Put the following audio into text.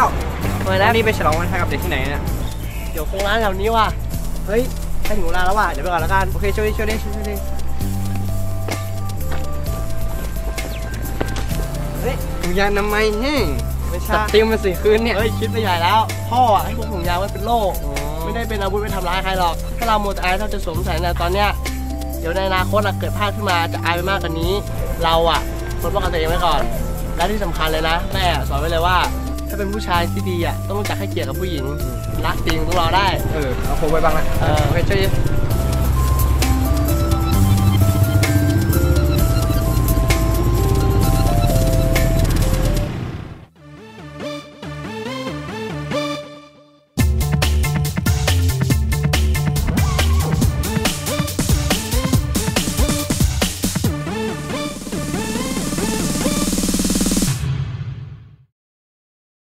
าวทำไมแล้นะวนี่ไปฉลองวันไทยกับเด็กที่ไหนเนี่ยเดี๋ยวคงร้านแถวนี้ว่ะ เฮ้ยใกล้ถึงเวลาแล้วว่ะ เดี๋ยวไปก่อนแล้วกัน โอเคช่วยดิช่วยดิช่วยดิเฮ้ยถุงยางอนามัยแห้งไม่จัใช่เตรียมมาสี่คืนเนี่ย เฮ้ยคิดไปใหญ่แล้ว พ่ออะให้พวกถุงยางไว้เป็นโล่ไม่ได้เป็นอาวุธไปทำร้ายใครหรอก ถ้าเราโมวแต่อายเราจะสวมใส่ในตอนเนี้ย เดี๋ยวในอนาคตอะเกิดพลาดขึ้นมาจะอายไปมากกว่านี้ เราอะควรป้องกันตัวเองไว้ก่อน และที่สำคัญเลยนะ แม่สอนไว้เลยว่า เป็นผู้ชายที่ดีอะต้องรู้จักให้เกียรติกับผู้หญิงรักจริงต้องรอได้ เออเอาโคไว้บ้างนะเออ โอเคช่วยดิ